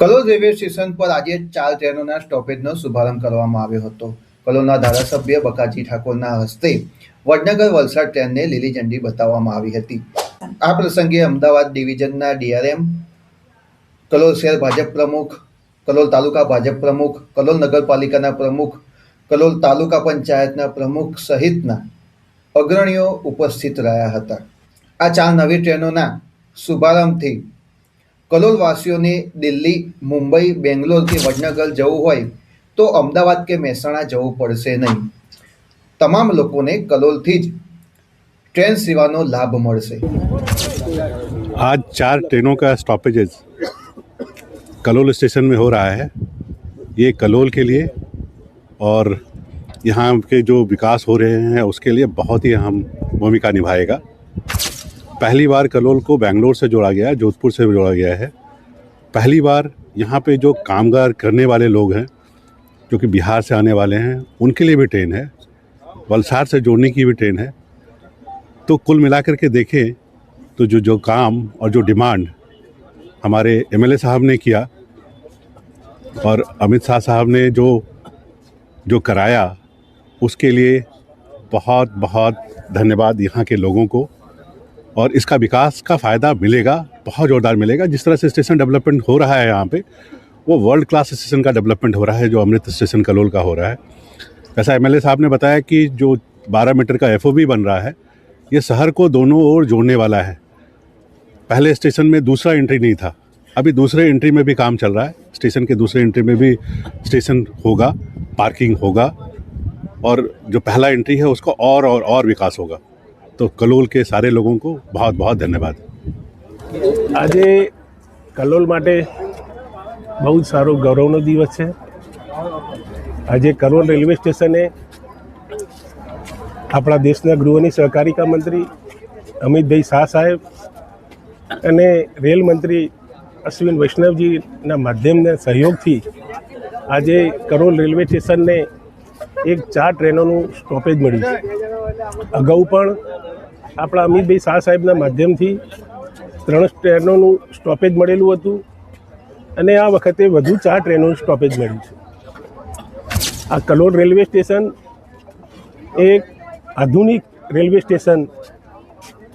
Kalol railway station પર આજે ચાર ટ્રેનોના સ્ટોપેજનો શુભારંભ કરવામાં આવ્યો હતો. કલોલના ધારાસભ્ય બકાજી ઠાકોરના હસ્તે વડનગર વલસાડ ટ્રેનને લીલી ઝંડી બતાવવામાં આવી હતી. આ પ્રસંગે અમદાવાદ ડિવિઝનના ડીઆરએમ, કલોલ શહેર ભાજપ પ્રમુખ, કલોલ તાલુકા ભાજપ પ્રમુખ, કલોલ નગરપાલિકાના પ્રમુખ, કલોલ તાલુકા પંચાયતના પ્રમુખ સહિતના અગ્રણીઓ ઉપસ્થિત રહ્યા હતા. આ ચાર નવી ટ્રેનોના શુભારંભથી કલોલવાસીઓને દિલ્હી મુંબઈ બેંગ્લોર કે વડનગર જવું હોય તો અમદાવાદ કે મહેસાણા જવું પડશે નહીં તમામ લોકોને કલોલથી જ ટ્રેન સેવાનો લાભ મળશે आज चार ट्रेनों का स्टॉपेजेस कलोल स्टेशन में हो रहा है ये कलोल के लिए और यहाँ के जो विकास हो रहे हैं उसके लिए बहुत ही अहम भूमिका निभाएगा पहली बार कलोल को बेंगलोर से जोड़ा गया है, जोधपुर से जोड़ा गया है। पहली बार यहाँ पे जो कामगार करने वाले लोग हैं, जो कि बिहार से आने वाले हैं, उनके लिए भी ट्रेन है, वलसाड से जोड़ने की भी ट्रेन है। तो कुल मिलाकर के देखें तो जो जो काम और जो डिमांड हमारे एमएलए साहब ने किया, और अमित शाह साहब ने जो जो कराया, उसके लिए बहुत बहुत धन्यवाद यहाँ के लोगों को। और इसका विकास का फ़ायदा मिलेगा, बहुत ज़ोरदार मिलेगा। जिस तरह से स्टेशन डेवलपमेंट हो रहा है यहाँ पे, वो वर्ल्ड क्लास स्टेशन का डेवलपमेंट हो रहा है, जो अमृत स्टेशन कलोल का हो रहा है। ऐसा एमएलए साहब ने बताया कि जो 12 मीटर का एफओबी बन रहा है, ये शहर को दोनों ओर जोड़ने वाला है। पहले स्टेशन में दूसरा एंट्री नहीं था। अभी दूसरे एंट्री में भी काम चल रहा है। स्टेशन के दूसरे एंट्री में भी स्टेशन होगा पार्किंग होगा, और जो पहला एंट्री है, उसका और और और विकास होगा। તો કલોલ કે સારા લોકો કો બહુત બહુત ધન્યવાદ આજે કલોલ માટે બહુ જ સારો ગૌરવનો દિવસ છે. આજે કલોલ રેલવે સ્ટેશને આપણા દેશના ગૃહની સહકારિકા મંત્રી અમિતભાઈ શાહ સાહેબ અને રેલ મંત્રી અશ્વિન વૈષ્ણવજીના માધ્યમના સહયોગથી આજે કરોલ રેલવે સ્ટેશનને એક ચાર ટ્રેનોનું સ્ટોપેજ મળ્યું છે. અગાઉ પણ આપણા અમિતભાઈ શાહ સાહેબના માધ્યમથી ત્રણ ટ્રેનોનું સ્ટોપેજ મળેલું હતું અને આ વખતે વધુ ચાર ટ્રેનોનું સ્ટોપેજ મળ્યું છે. આ કલોલ રેલવે સ્ટેશન એક આધુનિક રેલવે સ્ટેશન,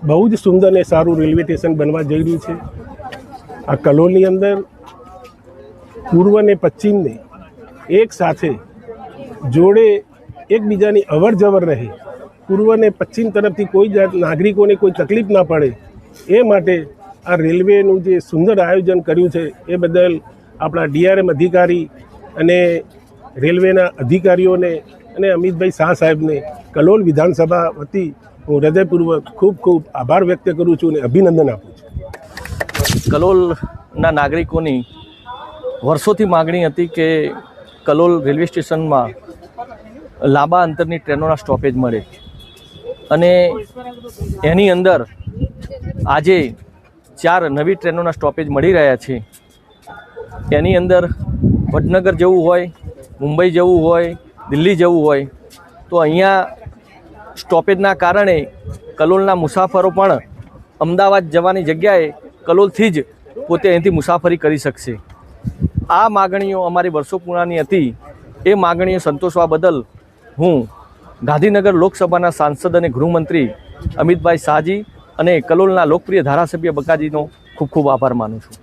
બહુ જ સુંદર અને સારું રેલવે સ્ટેશન બનવા જઈ રહ્યું છે. આ કલોલની અંદર પૂર્વ અને પશ્ચિમને એક સાથે જોડે એકબીજાની અવર જવર રહે પૂર્વ અને પશ્ચિમ તરફથી કોઈ જાત નાગરિકોને કોઈ તકલીફ ના પડે, એ માટે આ રેલવેનું જે સુંદર આયોજન કર્યું છે, એ બદલ આપણા ડીઆરએમ અધિકારી અને રેલવેના અધિકારીઓને અને અમિતભાઈ શાહ સાહેબને કલોલ વિધાનસભા વતી હું હૃદયપૂર્વક ખૂબ ખૂબ આભાર વ્યક્ત કરું છું અને અભિનંદન આપું છું. કલોલના નાગરિકોની વર્ષોથી માગણી હતી કે કલોલ રેલવે સ્ટેશનમાં લાંબા અંતરની ટ્રેનોના સ્ટોપેજ મળે. અને એની અંદર આજે ચાર નવી ટ્રેનોના સ્ટોપેજ મળી રહ્યા છે. એની અંદર વડનગર જવું હોય, મુંબઈ જવું હોય, દિલ્હી જવું હોય, તો અહીંયા સ્ટોપેજના કારણે કલોલના મુસાફરો પણ અમદાવાદ જવાની જગ્યાએ કલોલથી જ પોતે અહીંથી મુસાફરી કરી શકશે. આ માગણીઓ અમારી વર્ષો પૂર્ણાની હતી. એ માગણીઓ સંતોષવા બદલ હું ગાંધીનગર લોકસભાના સાંસદ અને ગૃહમંત્રી અમિતભાઈ શાહજી અને કલોલના લોકપ્રિય ધારાસભ્ય બકાજીનો ખૂબ ખૂબ આભાર માનું છું.